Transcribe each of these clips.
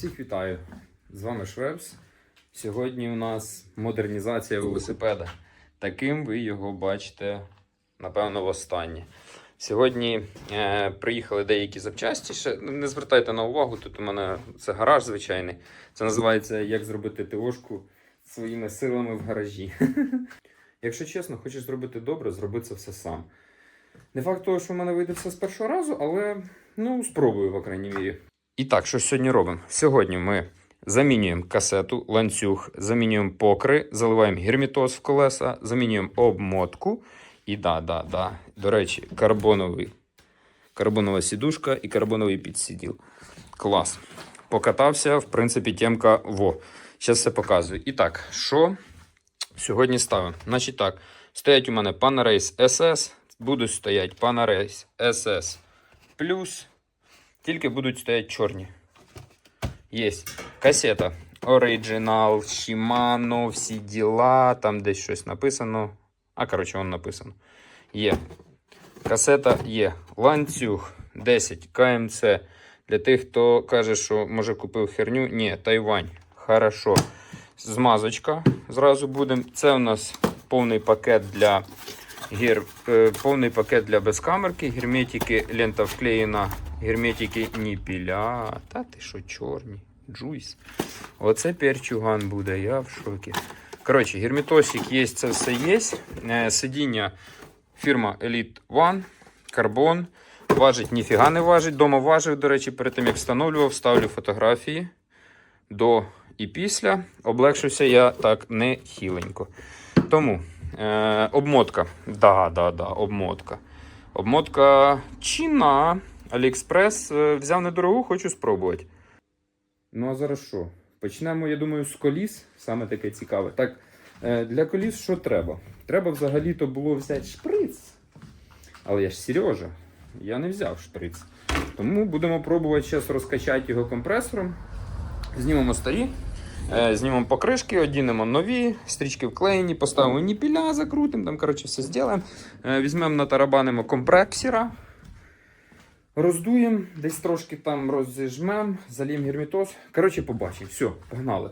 Всіх вітаю! З вами Швепс. Сьогодні у нас модернізація велосипеда. Таким ви його бачите, напевно, востаннє. Сьогодні е, приїхали деякі запчасті. Ще не звертайте на увагу, тут у мене це гараж звичайний. Це називається Як зробити ТОшку своїми силами в гаражі. Якщо чесно, хочеш зробити добре, зроби це все сам. Не факт того, що в мене вийде все з першого разу, але ну, спробую, по крайній мірі. І так, що сьогодні робимо? Сьогодні ми замінюємо касету, ланцюг, замінюємо покри, заливаємо герметоз в колеса, замінюємо обмотку. І да, да, да. До речі, карбоновий, карбонова сідушка і карбоновий підсиділ. Клас. Покатався, в принципі, темка во. Зараз все показую. І так, що сьогодні ставимо? Значить так, стоять у мене Panarace SS, будуть стоять Panarace SS плюс, тільки будуть стоять чорні. Є касета. Original, Shimano, всі діла, там десь щось написано. А, коротше, воно написано. Є. Касета є. Ланцюг 10 КМЦ. Для тих, хто каже, що може купив херню. Ні, Тайвань. Хорошо. Змазочка. Зразу будемо. Це у нас повний пакет для гер... е, повний пакет для безкамерки. Герметики, лента вклеєна. Герметики ніпіля. Та ти що, чорні? Джуйс. Оце перчуган буде, я в шокі. Коротше, герметосик є, це все є. Е, Сидіння фірма Elite One, карбон. Важить, ніфіга не важить. Дома важив, до речі, перед тим як встановлював, ставлю фотографії до і після. Облегшився я так не хіленько. Тому е, обмотка. Да, да, да, обмотка. Обмотка чина. Аліекспрес е, взяв недорогу, хочу спробувати. Ну а зараз що? Почнемо, я думаю, з коліс. Саме таке цікаве. Так, е, для коліс що треба? Треба взагалі-то було взяти шприц. Але я ж Сережа, я не взяв шприц. Тому будемо пробувати зараз розкачати його компресором. Знімемо старі, е, знімемо покришки, одінемо нові, стрічки вклеєні, поставимо ніпіля, закрутимо, там, коротше, все зробимо. Візьмемо натарабанимо компресора. Роздуємо, десь трошки там розжмемо, заліємо герметоз. Коротше, побачимо. Все, погнали.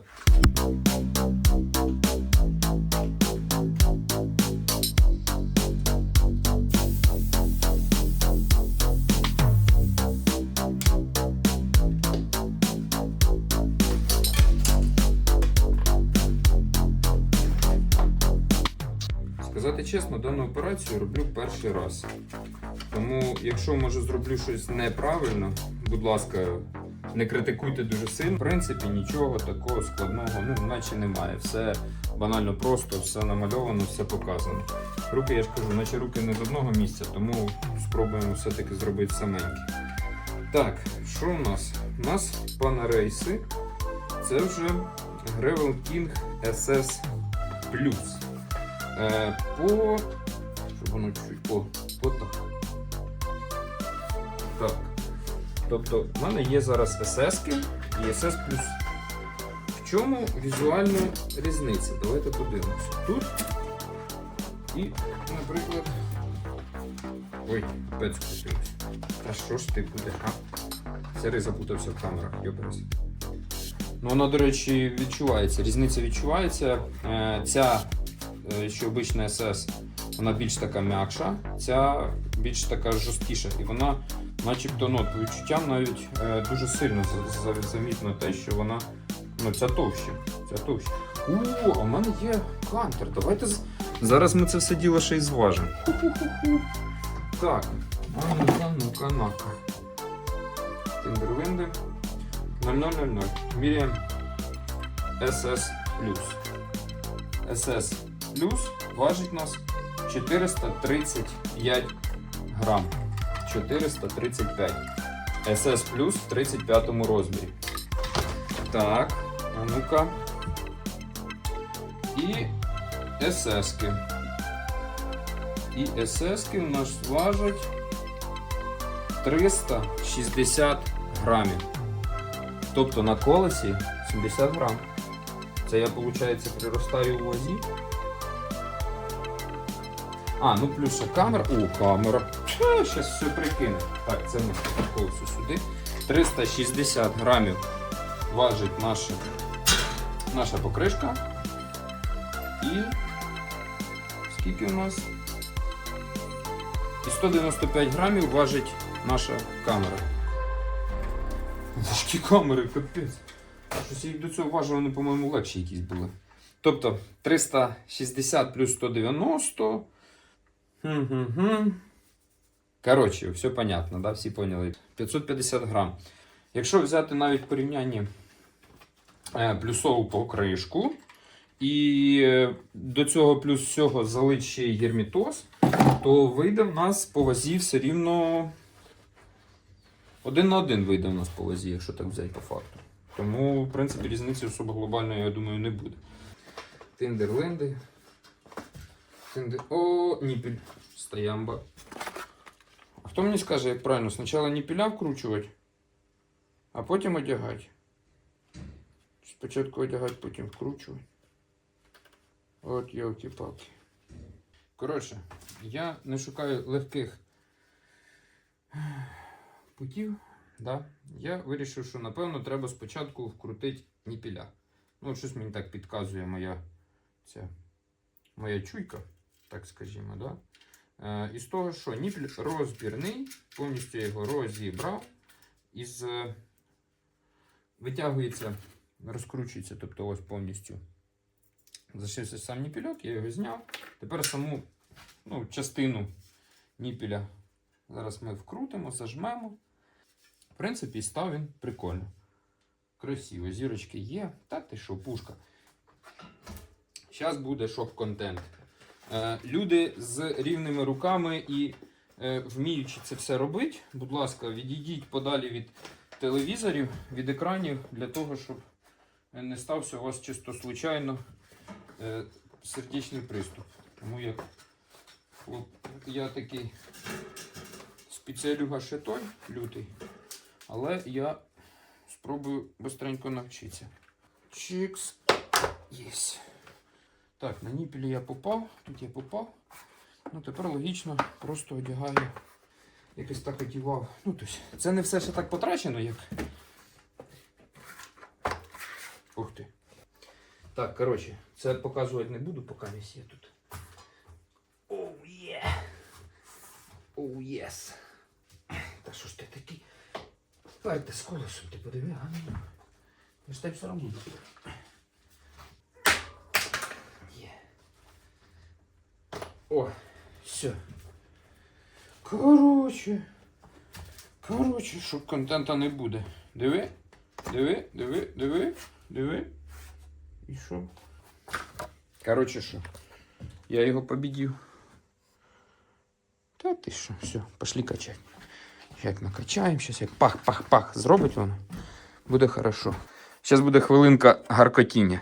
Сказати чесно, дану операцію роблю перший раз. Тому, якщо може зроблю щось неправильно, будь ласка, не критикуйте дуже сильно. В принципі, нічого такого складного, ну, наче немає. Все банально просто, все намальовано, все показано. Руки, я ж кажу, наче руки не з одного місця, тому спробуємо все-таки зробити саменькі. Так, що у нас? У нас панарейси. Це вже Gravel King SS Plus. По. Щоб воно чуть по, по так. Так. Тобто, в мене є зараз SS і SS Plus. В чому візуальна різниця? Давайте подивимося. Тут і, наприклад. Ой, опять скрутилось. Та що ж ти буде, а? Сирий запутався в камерах, йоберся. Ну, вона, до речі, відчувається. Різниця відчувається. Е, ця е, що обична SS, вона більш така м'якша, ця більш така жорсткіша. І вона, начебто, ну, по відчуттям навіть е, дуже сильно за- за- замітно те, що вона. Ну, ця товща. Ця товща. У, а в мене є кантер. Давайте зараз ми це все діло ще й зважимо. Так, ну-ка, ну-ка, нака. Тіндервинди. 0000. Міряємо SS SS плюс важить нас 435 грам. 435. SS плюс в 35 розмірі. Так, а ну-ка. І SS-ки. І SS-ки у нас важать 360 грамів. Тобто на колесі 70 грам. Це я, виходить, приростаю у вазі. А, ну плюс ще камера. О, камера. Зараз все прикине. Так, це ми колесо сюди. 360 грамів важить наша, наша покришка. І скільки у нас? І 195 грамів важить наша камера. Важкі камери, капець. Щось їх до цього важили, вони, по-моєму, легші якісь були. Тобто 360 плюс 190. Хм-хм-хм. Коротше, все понятно, да? всі поняли. 550 грам. Якщо взяти навіть порівняння е, плюсову покришку, і е, до цього плюс всього залить ще й гермітоз, то вийде в нас по вазі все рівно. Один на один вийде в нас по вазі, якщо так взяти по факту. Тому, в принципі, різниці особо глобальної, я думаю, не буде. Тиндерленди. Тиндер... О, ніпіль. Стоямба. А хто мені скаже, як правильно? Спочатку ніпіля вкручувати, а потім одягати. Спочатку одягати, потім вкручувати. От йолки-палки. Коротше, я не шукаю легких путів. Да? Я вирішив, що напевно треба спочатку вкрутити ніпіля. Ну, щось мені так підказує моя, ця, моя чуйка, так скажімо. Да? Е, із того, що ніпіль розбірний, повністю його розібрав. Із, е, витягується, розкручується, тобто ось повністю зашився сам ніпільок, я його зняв. Тепер саму ну, частину ніпіля зараз ми вкрутимо, зажмемо. В принципі, став він прикольно. Красиво, зірочки є. Та ти що, пушка. Зараз буде шок-контент. Е, люди з рівними руками і е, вміючи це все робити, будь ласка, відійдіть подалі від телевізорів, від екранів, для того, щоб не стався у вас чисто случайно е, сердечний приступ. Тому як я такий спеціалюга ще той лютий, але я спробую быстренько навчитися. Чикс. Єсть. Так, на ніпілі я попав, тут я попав. Ну, тепер логічно, просто одягаю. Якось так одівав. Ну, тобто, це не все ще так потрачено, як. Ух ти. Так, коротше, це показувати не буду, поки не є тут. Оу є. Оу єс. Та що ж ти такий? Вперте з колесом, ти подиви, а ну. Ж тебе все одно буду. Є. О, все. Короче. Короче, щоб контента не буде. Диви, диви, диви, диви, диви. І що? Короче, що? Я його победив. Та ти що, все, пошли качати. Як накачаємо, зараз як пах-пах-пах зробить воно. Буде хорошо. Зараз буде хвилинка гаркотіння.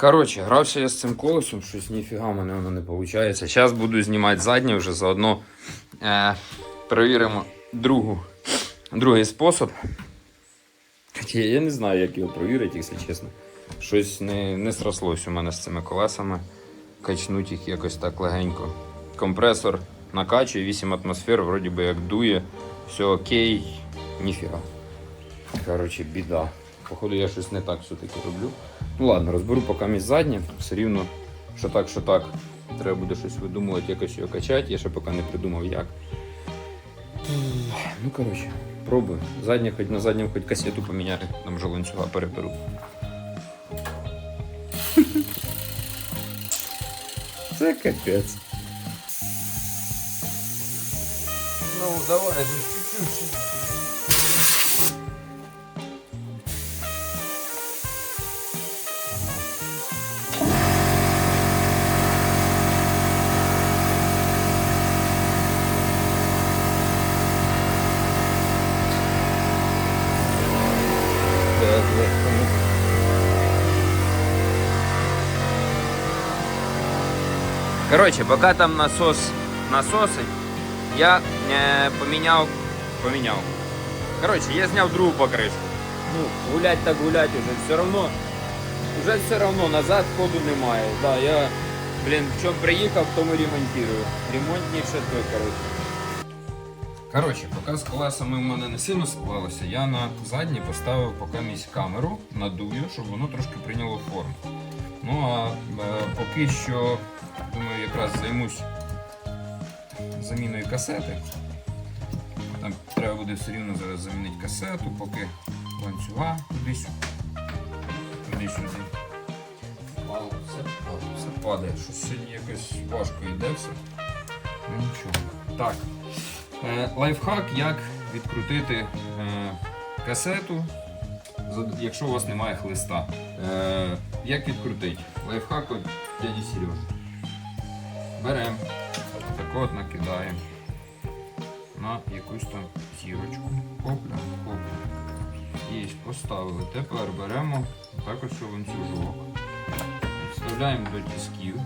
Коротше, грався я з цим колесом, щось ніфіга в мене воно не виходить. Зараз буду знімати заднє вже заодно е, перевіримо другу, другий спосіб. Хоча я не знаю, як його провірити, якщо чесно. Щось не, не срослось у мене з цими колесами. Качнуть їх якось так легенько. Компресор накачує 8 атмосфер, вроді би як дує, все окей, ніфіга. Коротше, біда. Походу, я щось не так все-таки роблю. Ну ладно, розберу поки місь заднє. Все рівно, що так, що так. Треба буде щось видумувати, якось його качати. Я ще поки не придумав як. Ну, коротше, пробую. Заднє, хоч на задньому хоч касету поміняти, там вже ланцюга переберу. Це капець. Ну, давай, Короче, пока там насос насосить, я е, поміняв. Поміняв. Коротше, я зняв другу покришку. Ну, гулять так гулять уже. Все одно. Уже все одно назад ходу немає. Да, я, блін, в чому приїхав, в тому ремонтую. Ремонтніше той, коротше. Коротше, поки з колесами в мене не сильно склалося, я на задній поставив поки місць камеру, надую, щоб воно трошки прийняло форму. Ну а е, поки що, думаю, якраз займусь заміною касети. Там треба буде все рівно зараз замінити касету, поки ланцюга. Туди-сюди. Вау, все, все падає. Щось сьогодні якось важко йде все. Ну нічого. Так. Е, лайфхак, як відкрутити е, касету, якщо у вас немає хлиста. Е, як відкрутити? Лайфхак від дяді Сережі. Беремо, так от накидаємо на якусь там зірочку. Хопля, хопля. Є, поставили. Тепер беремо також ланцюжок. Вставляємо до тисків.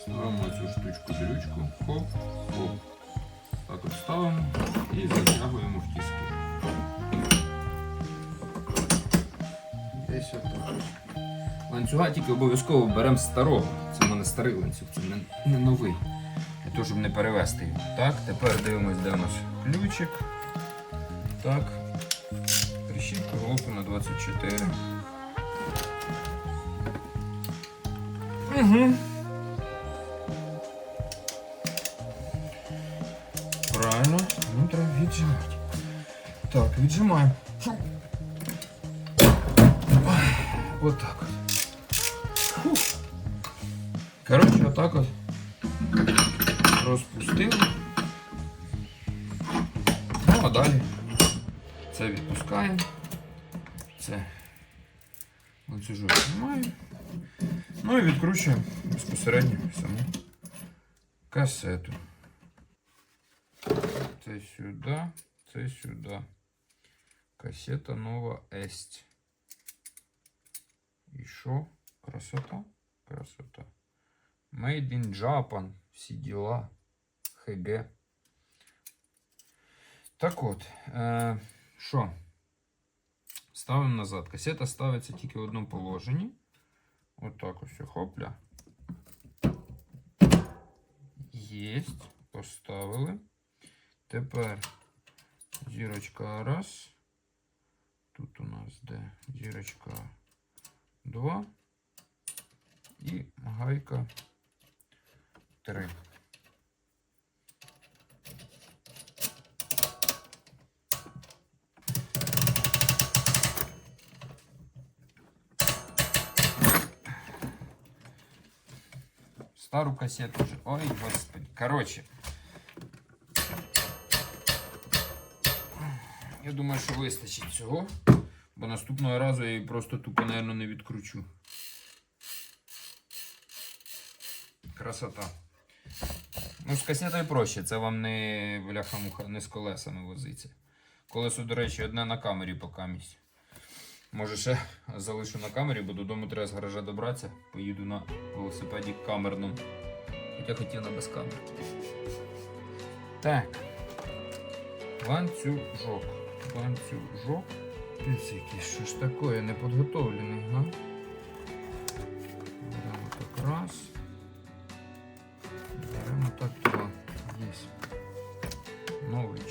Ставимо цю штучку дрючку, хоп, хоп. Так от ставимо і затягуємо в тиски. Десь отак. Ланцюга тільки обов'язково беремо старого. Це в мене старий ланцюг, це не, не новий. Для того, щоб не перевести його. Так, тепер дивимось, де у нас ключик. Так. Прищіпка головку на 24. Угу. Правильно, ну треба віджимати. Так, віджимаємо. Отак Коротше, отак от. Розпустили. Ну, а далі це відпускаємо. Це ланцюжок знімаємо. Ну і відкручуємо безпосередньо саму касету. Це сюди, це сюди. Касета нова Есть. І що? Красота? Красота. Made in Japan. Всі діла. ХГ. Так от. Е, що? Ставимо назад. Касета ставиться тільки в одному положенні. Отак ось хопля. Єсть. Поставили. Тепер зірочка раз. Тут у нас де зірочка 2 і гайка 3. Стару кассету вже. Ой, господи. Короче. Я думаю, що вистачить цього. Бо наступного разу я її просто тупо, наверное, не відкручу. Красота. Ну, з кассетою проще, це вам не бляха-муха, не з колесами возиться. Колесо, до речі, одне на камері покамість. Може ще залишу на камері, бо додому треба з гаража добратися. Поїду на велосипеді камерному. Хоча хотів на без. Так. Ланцюжок. Ланцюжок. Який, що ж таке, неподготовлений, га? Беремо так раз.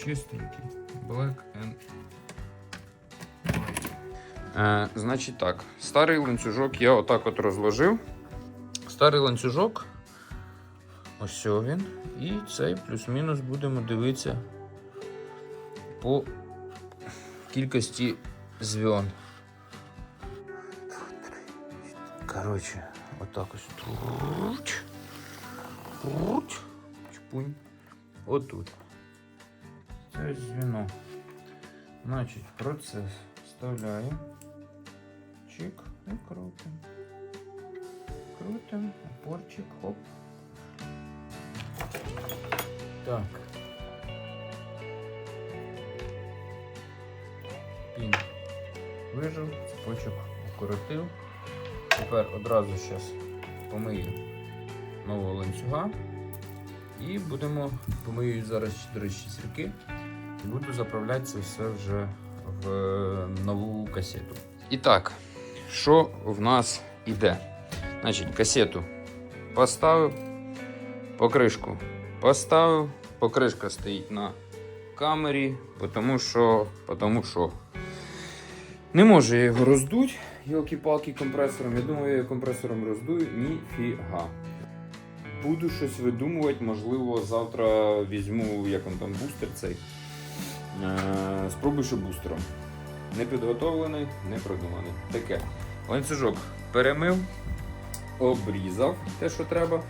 чистенький. Black and white. Е, значить так, старий ланцюжок я отак от розложив. Старий ланцюжок. Ось він. І цей плюс-мінус будемо дивитися по кількості зв'ян. Коротше, отак ось. Труть. Труть. Чпунь. Отут. Це звіно. Значить, процес вставляємо. Чик і крутим. Крутим, опорчик, хоп. Так. Пін вижив, цепочок укоротив. Тепер одразу зараз помию нового ланцюга. І будемо помию зараз, до речі, сірки. І буду заправляти це все вже в е, нову касету. І так, що в нас іде? Значить, касету поставив, покришку поставив. Покришка стоїть на камері, тому що, тому що не можу я його роздуть, йолки-палки компресором. Я думаю, я його компресором роздую. Ніфіга. Буду щось видумувати, можливо, завтра візьму, як он там, бустер цей. Е, спробую ще бустером. Не підготовлений, не продуманий. Таке. Ланцюжок перемив, обрізав те, що треба.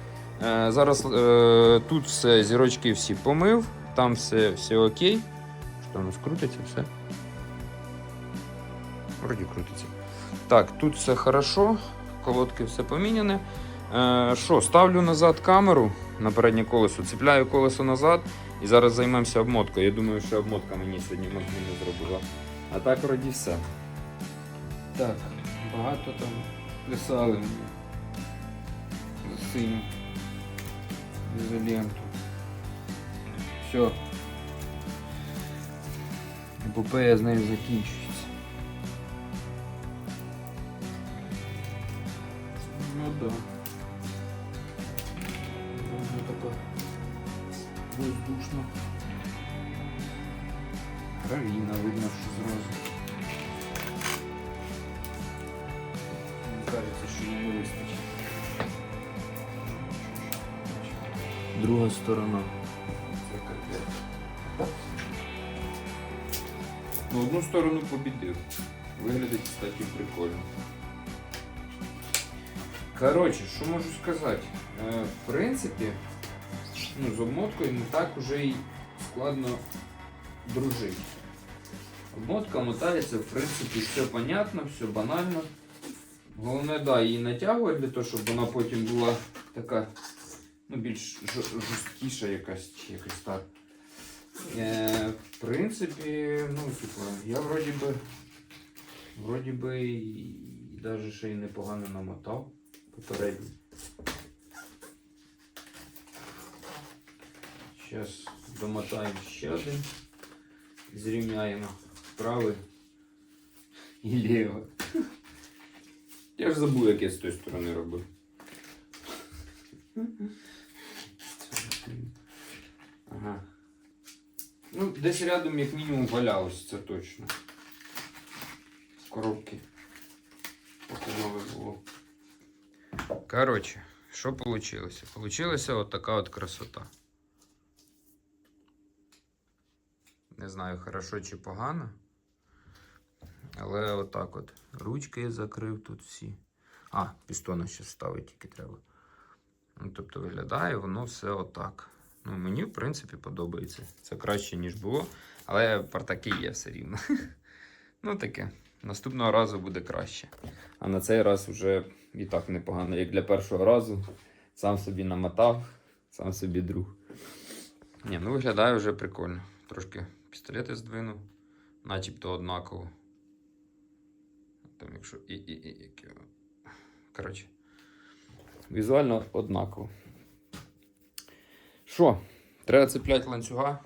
Е, зараз е, тут все, зірочки всі помив, там все, все окей. Що у нас крутиться все? Вроді крутиться. Так, тут все хорошо, колодки все поміняне. Що, ставлю назад камеру на переднє колесо, цепляю колесо назад і зараз займемося обмоткою. Я думаю, що обмотка мені сьогодні мозги не зробила. А так вроді все. Так, багато там писали мені. За синю ізоленту. Все. Епопея з нею закінчується. Сторона. Ну, одну сторону побідив. Виглядить, кстати, прикольно. Коротше, що можу сказати? Е, в принципі, ну, з обмоткою не так уже й складно дружити. Обмотка мотається, в принципі, все понятно, все банально. Головне, да, її натягувати для того, щоб вона потім була така ну, більш жорсткіша якась, чи якась так. Е, в принципі, ну, типу, я вроді би, вроді би і навіть ще й непогано намотав попередньо. Зараз домотаємо ще один. Зрівняємо правий і лівий. Я ж забув, як я з тої сторони робив. Ага. Ну, десь рядом як мінімум валялось, це точно. В коробці. Поки нове було. Коротше, що вийшло? Получилася от така от красота. Не знаю, хорошо чи погано. Але отак от. Ручки я закрив тут всі. А, пістона ще ставити тільки треба. Ну, тобто виглядає воно все отак. Ну, мені, в принципі, подобається. Це краще, ніж було. Але партаки є все рівно. Ну, таке. Наступного разу буде краще. А на цей раз вже і так непогано. Як для першого разу. Сам собі намотав, сам собі друг. Ні, ну виглядає вже прикольно. Трошки пістолети здвинув, начебто однаково. Там, якщо і, і, і, яке. Коротше. Візуально однаково. Що? Треба цепляти ланцюга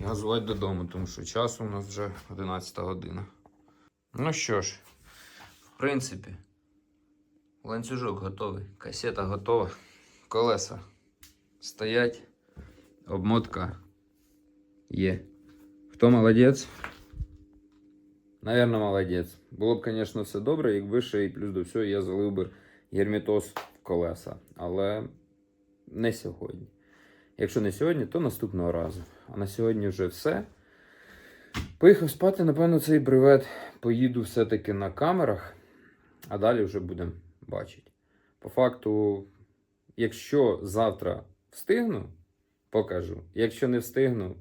і газувати додому, тому що часу у нас вже 11 година. Ну що ж, в принципі, ланцюжок готовий, касета готова, колеса стоять, обмотка є. Хто молодець? Наверно, молодець. Було б, звісно, все добре, якби ще і плюс до всього я залив би герметоз колеса. Але не сьогодні. Якщо не сьогодні, то наступного разу. А на сьогодні вже все. Поїхав спати, напевно, цей бревет поїду все-таки на камерах, а далі вже будемо бачити. По факту, якщо завтра встигну, покажу. Якщо не встигну,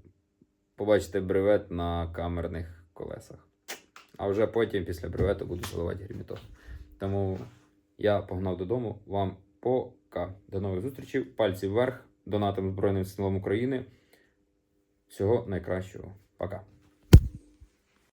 побачите бревет на камерних колесах. А вже потім, після бревету, буду заливати герметоз. Тому я погнав додому. Вам пока. До нових зустрічей. Пальці вверх. Донатам Збройним силам України. Всього найкращого. Пока.